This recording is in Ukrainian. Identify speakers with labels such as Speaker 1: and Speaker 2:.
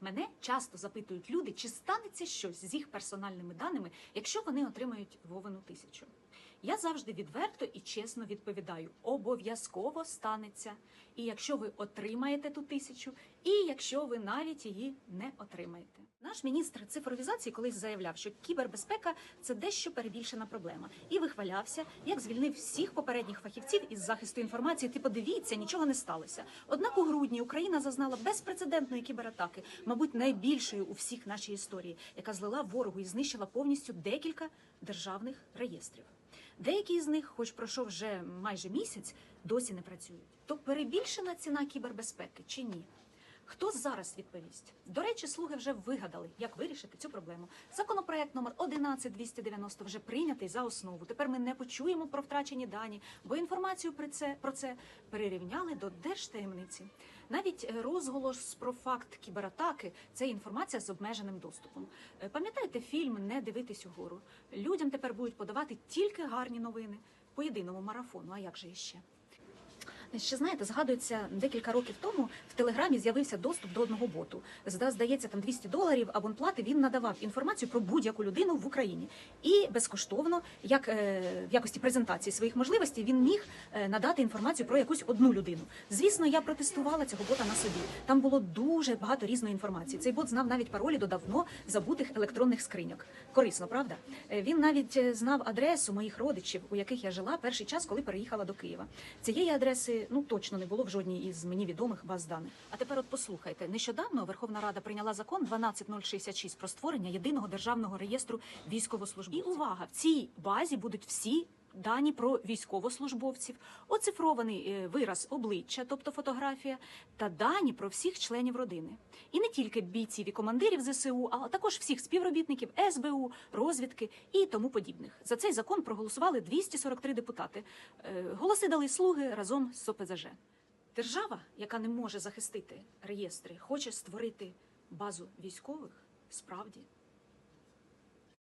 Speaker 1: Мене часто запитують люди, чи станеться щось з їх персональними даними, якщо вони отримають Вовину тисячу. Я завжди відверто і чесно відповідаю: обов'язково станеться. І якщо ви отримаєте ту тисячу, і якщо ви навіть її не отримаєте. Наш міністр цифровізації колись заявляв, що кібербезпека це дещо перебільшена проблема, і вихвалявся, як звільнив всіх попередніх фахівців із захисту інформації. Ти подивіться, нічого не сталося. Однак у грудні Україна зазнала безпрецедентної кібератаки, мабуть, найбільшої у всіх нашій історії, яка злила ворогу і знищила повністю декілька державних реєстрів. Деякі з них, хоч пройшов вже майже місяць, досі не працюють. То перебільшена ціна кібербезпеки чи ні? Хто зараз відповість? До речі, слуги вже вигадали, як вирішити цю проблему. Законопроект номер 11290 вже прийнятий за основу. Тепер ми не почуємо про втрачені дані, бо інформацію про це про це перерівняли до держтаємниці. Навіть розголос про факт кібератаки це інформація з обмеженим доступом. Е, Пам'ятаєте фільм Не дивитись угору? Людям тепер будуть подавати тільки гарні новини по єдиному марафону. А як же іще? Ще знаєте, згадується декілька років тому в телеграмі з'явився доступ до одного боту. Здається, там 200 доларів абонплати. Він надавав інформацію про будь-яку людину в Україні і безкоштовно, як е, в якості презентації своїх можливостей, він міг е, надати інформацію про якусь одну людину. Звісно, я протестувала цього бота на собі. Там було дуже багато різної інформації. Цей бот знав навіть паролі до давно забутих електронних скриньок. Корисно, правда? Е, Він навіть знав адресу моїх родичів, у яких я жила перший час, коли переїхала до Києва. Цієї адреси ну точно не було в жодній із мені відомих баз даних. А тепер от послухайте, нещодавно Верховна Рада прийняла закон 12066 про створення єдиного державного реєстру військовослужбовців. І увага, в цій базі будуть всі. Дані про військовослужбовців, оцифрований е, вираз обличчя, тобто фотографія, та дані про всіх членів родини. І не тільки бійців і командирів ЗСУ, а також всіх співробітників СБУ, розвідки і тому подібних. За цей закон проголосували 243 депутати. Е, Голоси дали слуги разом з ОПЗЖ. Держава, яка не може захистити реєстри, хоче створити базу військових, справді